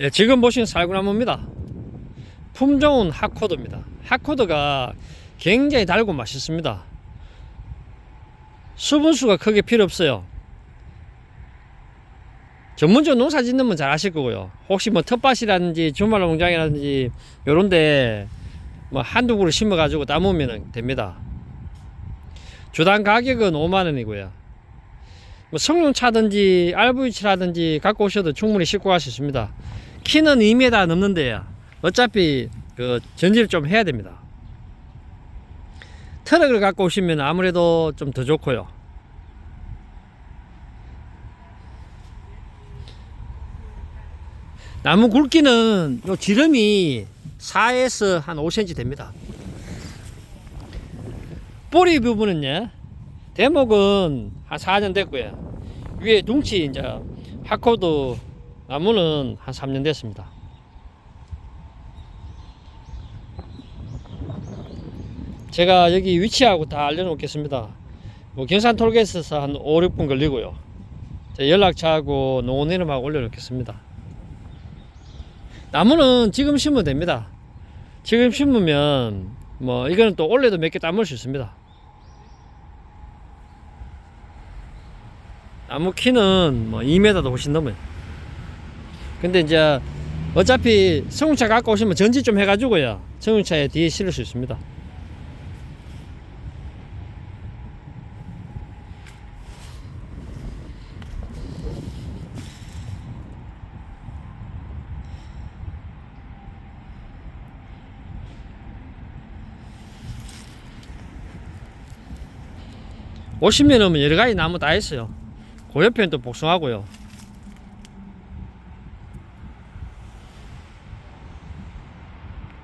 예, 지금 보시는 살구나무입니다. 품종은 하코드입니다. 하코드가 굉장히 달고 맛있습니다. 수분수가 크게 필요 없어요. 전문적으로 농사 짓는 분 잘 아실 거고요. 혹시 뭐 텃밭이라든지 주말 농장이라든지 요런데 뭐 한두 그루 심어가지고 따보면 됩니다. 주당 가격은 5만원이고요. 뭐 성룡차든지 RV치라든지 갖고 오셔도 충분히 싣고 갈 수 있습니다. 키는 2m 넘는데요. 어차피 그 전지를 좀 해야 됩니다. 트럭을 갖고 오시면 아무래도 좀 더 좋고요. 나무 굵기는 요 지름이 4에서 한 5cm 됩니다. 뿌리 부분은요, 대목은 한 4년 됐고요. 위에 둥치 이제 하코드 나무는 한 3년 됐습니다. 제가 여기 위치하고 다 알려놓겠습니다. 뭐 경산 톨게이트에서 한 5, 6분 걸리고요. 제 연락처하고 농원 이름하고 올려놓겠습니다. 나무는 지금 심으면 됩니다. 지금 심으면 뭐 이거는 또 올해도 몇 개 따물 수 있습니다. 나무 키는 뭐 2m도 훨씬 넘어요. 근데 이제 어차피 성운차 갖고 오시면 전지 좀 해가지고요. 성운차에 뒤에 실을 수 있습니다. 오시면은 여러 가지 나무 다 있어요. 그 옆에는 또 복숭아고요.